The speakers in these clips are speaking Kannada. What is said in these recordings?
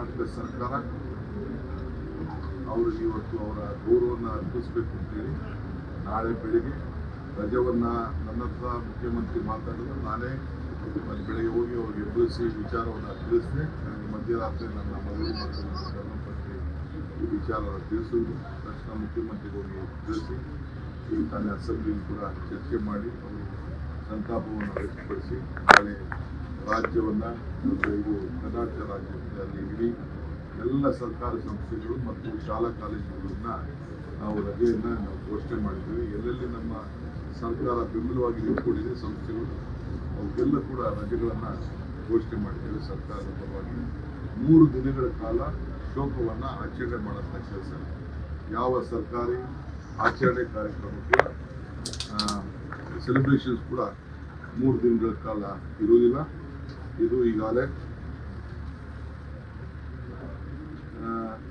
ಕರ್ನಾಟಕ ಸರ್ಕಾರ ಅವರಿಗೆ ಇವತ್ತು ಅವರ ಗೌರವವನ್ನು ಅರ್ಪಿಸಬೇಕು ಅಂತೇಳಿ ನಾಳೆ ಬೆಳಿಗ್ಗೆ ರಜವನ್ನ ನನ್ನ ಹತ್ರ ಮುಖ್ಯಮಂತ್ರಿ ಮಾತಾಡಿದ್ರು. ನಾನೇ ಅಲ್ಲಿ ಬೆಳಿಗ್ಗೆ ಹೋಗಿ ಅವ್ರಿಗೆ ಎದುರಿಸಿ ವಿಚಾರವನ್ನು ತಿಳಿಸಿದೆ. ನನಗೆ ಮಧ್ಯರಾತ್ರಿ ನನ್ನ ಮದುವೆ ಮತ್ತು ಧರ್ಮಪತ್ನಿ ಈ ವಿಚಾರವನ್ನು ತಿಳಿಸುವುದು. ತಕ್ಷಣ ಮುಖ್ಯಮಂತ್ರಿಗೆ ಹೋಗಿ ತಿಳಿಸಿ ಈ ತಾನೇ ಅಸೆಂಬ್ಲಿಯಲ್ಲಿ ಕೂಡ ಚರ್ಚೆ ಮಾಡಿ ಅವರು ಸಂತಾಪವನ್ನು ವ್ಯಕ್ತಪಡಿಸಿ ನಾಳೆ ರಾಜ್ಯವನ್ನು ಇದು ಕರ್ನಾಟಕ ರಾಜ್ಯದಲ್ಲಿ ಇಡೀ ಎಲ್ಲ ಸರ್ಕಾರಿ ಸಂಸ್ಥೆಗಳು ಮತ್ತು ಶಾಲಾ ಕಾಲೇಜುಗಳನ್ನ ನಾವು ರಜೆಯನ್ನು ನಾವು ಘೋಷಣೆ ಮಾಡಿದ್ದೀವಿ. ಎಲ್ಲೆಲ್ಲಿ ನಮ್ಮ ಸರ್ಕಾರ ಬೆಂಬಲವಾಗಿ ನಿಂತ್ಕೊಂಡಿದೆ, ಸಂಸ್ಥೆಗಳು ಅವಕ್ಕೆಲ್ಲ ಕೂಡ ರಜೆಗಳನ್ನು ಘೋಷಣೆ ಮಾಡಿದ್ದೇವೆ ಸರ್ಕಾರದ ಪರವಾಗಿ. ಮೂರು ದಿನಗಳ ಕಾಲ ಶೋಕವನ್ನು ಆಚರಣೆ ಮಾಡುವಂಥ ಕೆಲಸ ಯಾವ ಸರ್ಕಾರಿ ಆಚರಣೆ ಕಾರ್ಯಕ್ರಮಕ್ಕೆ ಸೆಲೆಬ್ರೇಷನ್ಸ್ ಕೂಡ ಮೂರು ದಿನಗಳ ಕಾಲ ಇರುವುದಿಲ್ಲ. ಇದು ಈಗಾಗಲೇ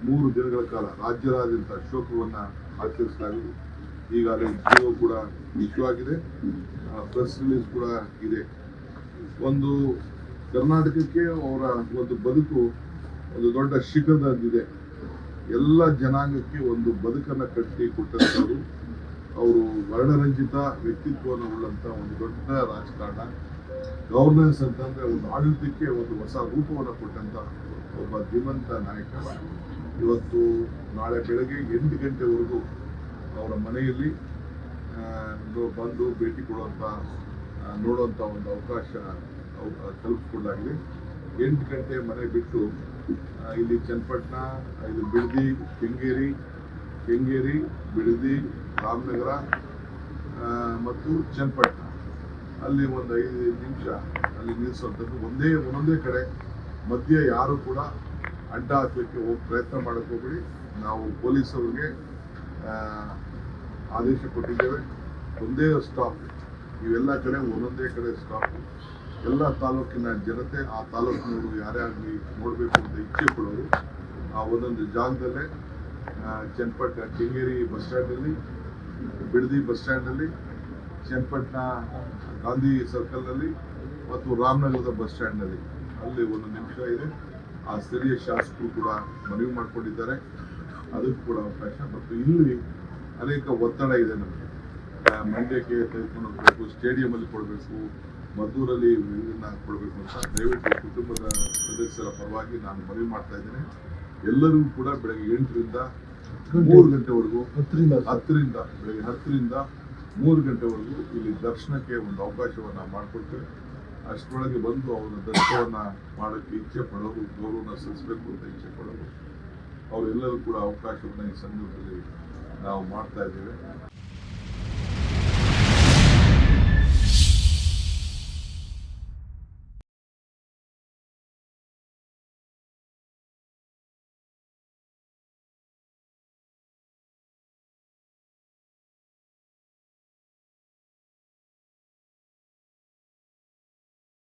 ಮೂರು ದಿನಗಳ ಕಾಲ ರಾಜ್ಯದಾದ್ಯಂತ ಶೋಕವನ್ನು ಆಚರಿಸಲಾಗಿದೆ. ಈಗಾಗಲೇ ಜಿಯೋ ಕೂಡ ಇಶ್ಯೂ ಆಗಿದೆ ಪ್ರೆಸ್ ರಿಲೀಸ್ ಕೂಡ ಇದೆ. ಒಂದು ಕರ್ನಾಟಕಕ್ಕೆ ಅವರ ಒಂದು ಬದುಕು ಒಂದು ದೊಡ್ಡ ಶಿಖರದಲ್ಲಿದೆ. ಎಲ್ಲ ಜನಾಂಗಕ್ಕೆ ಒಂದು ಬದುಕನ್ನು ಕಟ್ಟಿ ಅವರು ವರ್ಣರಂಜಿತ ವ್ಯಕ್ತಿತ್ವವನ್ನು ಉಳ್ಳಂಥ ಒಂದು ದೊಡ್ಡ ರಾಜಕಾರಣ. ಗವರ್ನೆನ್ಸ್ ಅಂತಂದ್ರೆ ಒಂದು ಆಡಳಿತಕ್ಕೆ ಒಂದು ಹೊಸ ರೂಪವನ್ನು ಕೊಟ್ಟಂತ ಒಬ್ಬ ಧೀಮಂತ ನಾಯಕ ಇವತ್ತು ನಾಳೆ ಬೆಳಗ್ಗೆ ಎಂಟು ಗಂಟೆವರೆಗೂ ಅವರ ಮನೆಯಲ್ಲಿ ಬಂದು ಭೇಟಿ ಕೊಡುವಂಥ ನೋಡುವಂಥ ಒಂದು ಅವಕಾಶ ಅವ್- ಕಲ್ಪಿಸಿಕೊಡಲಾಗಿದೆ ಎಂಟು ಗಂಟೆ ಮನೆ ಬಿಟ್ಟು ಇಲ್ಲಿ ಚನ್ನಪಟ್ಟಣ ಇದು ಬಿಡದಿ, ಕೆಂಗೇರಿ ಕೆಂಗೇರಿ, ಬಿಡದಿ, ರಾಮನಗರ ಮತ್ತು ಚನ್ನಪಟ್ಟಣ. ಅಲ್ಲಿ ಒಂದು ಐದು ನಿಮಿಷ ಅಲ್ಲಿ ನಿಲ್ಲಿಸುವಂಥದ್ದು ಒಂದೇ, ಒಂದೊಂದೇ ಕಡೆ ಮಧ್ಯೆ ಯಾರು ಕೂಡ ಅಡ್ಡ ಹಾಕಲಿಕ್ಕೆ ಹೋಗಿ ಪ್ರಯತ್ನ ಮಾಡಕ್ಕೆ ಹೋಗ್ಬಿಡಿ. ನಾವು ಪೊಲೀಸರಿಗೆ ಆದೇಶ ಕೊಟ್ಟಿದ್ದೇವೆ. ಒಂದೇ ಸ್ಟಾಪ್ ಇವೆಲ್ಲ ಕಡೆ ಒಂದೊಂದೇ ಕಡೆ ಸ್ಟಾಪ್ ಎಲ್ಲ ತಾಲೂಕಿನ ಜನತೆ ಆ ತಾಲೂಕಿನವರು ಯಾರೇ ಆಗಲಿ ನೋಡಬೇಕು ಅಂತ ಇಚ್ಛೆ ಪಡೋರು. ಆ ಒಂದೊಂದು ಜಾಗದಲ್ಲೇ ಚನ್ನಪಟ್ಟಣ ಕೆಂಗೇರಿ ಬಸ್ ಸ್ಟ್ಯಾಂಡಲ್ಲಿ, ಬಿಡದಿ ಬಸ್ ಸ್ಟ್ಯಾಂಡಲ್ಲಿ ಚನ್ನಪಟ್ಟಣ ಗಾಂಧಿ ಸರ್ಕಲ್ನಲ್ಲಿ ಮತ್ತು ರಾಮನಗರದ ಬಸ್ ಸ್ಟ್ಯಾಂಡ್ನಲ್ಲಿ. ಅಲ್ಲಿ ಒಂದು ನಿಮಿಷ ಇದೆ. ಆ ಸ್ಥಳೀಯ ಶಾಸಕರು ಕೂಡ ಮನವಿ ಮಾಡಿಕೊಂಡಿದ್ದಾರೆ. ಅದಕ್ಕೂ ಕೂಡ ಅವಕಾಶ. ಮತ್ತು ಇಲ್ಲಿ ಅನೇಕ ಒತ್ತಡ ಇದೆ ನಮಗೆ. ಮಂಡ್ಯಕ್ಕೆ ತೆಗೆದುಕೊಂಡು ಹೋಗಬೇಕು ಸ್ಟೇಡಿಯಂ ಅಲ್ಲಿ ಕೊಡಬೇಕು ಮದ್ದೂರಲ್ಲಿ ಇದನ್ನ ಕೊಡಬೇಕು ಅಂತ ದಯವಿಟ್ಟು ಕುಟುಂಬದ ಸದಸ್ಯರ ಪರವಾಗಿ ನಾನು ಮನವಿ ಮಾಡ್ತಾ ಇದ್ದೇನೆ. ಎಲ್ಲರಿಗೂ ಕೂಡ ಬೆಳಗ್ಗೆ ಎಂಟರಿಂದ ಮೂರು ಗಂಟೆವರೆಗೂ ಹತ್ತರಿಂದ ಹತ್ತರಿಂದ ಬೆಳಗ್ಗೆ ಹತ್ತರಿಂದ ಮೂರು ಗಂಟೆವರೆಗೂ ಇಲ್ಲಿ ದರ್ಶನಕ್ಕೆ ಒಂದು ಅವಕಾಶವನ್ನು ಮಾಡಿಕೊಡ್ತೇವೆ. ಅಷ್ಟರೊಳಗೆ ಬಂದು ಅವರ ದರ್ಶನವನ್ನು ಮಾಡೋಕ್ಕೆ ಇಚ್ಛೆ ಪಡೋರು ಗೌರವನ ಸಲ್ಲಿಸಬೇಕು ಅಂತ ಇಚ್ಛೆ ಪಡೋರು. ಅವರೆಲ್ಲರೂ ಕೂಡ ಅವಕಾಶವನ್ನು ಈ ಸಂದರ್ಭದಲ್ಲಿ ನಾವು ಮಾಡ್ತಾ ಇದ್ದೇವೆ.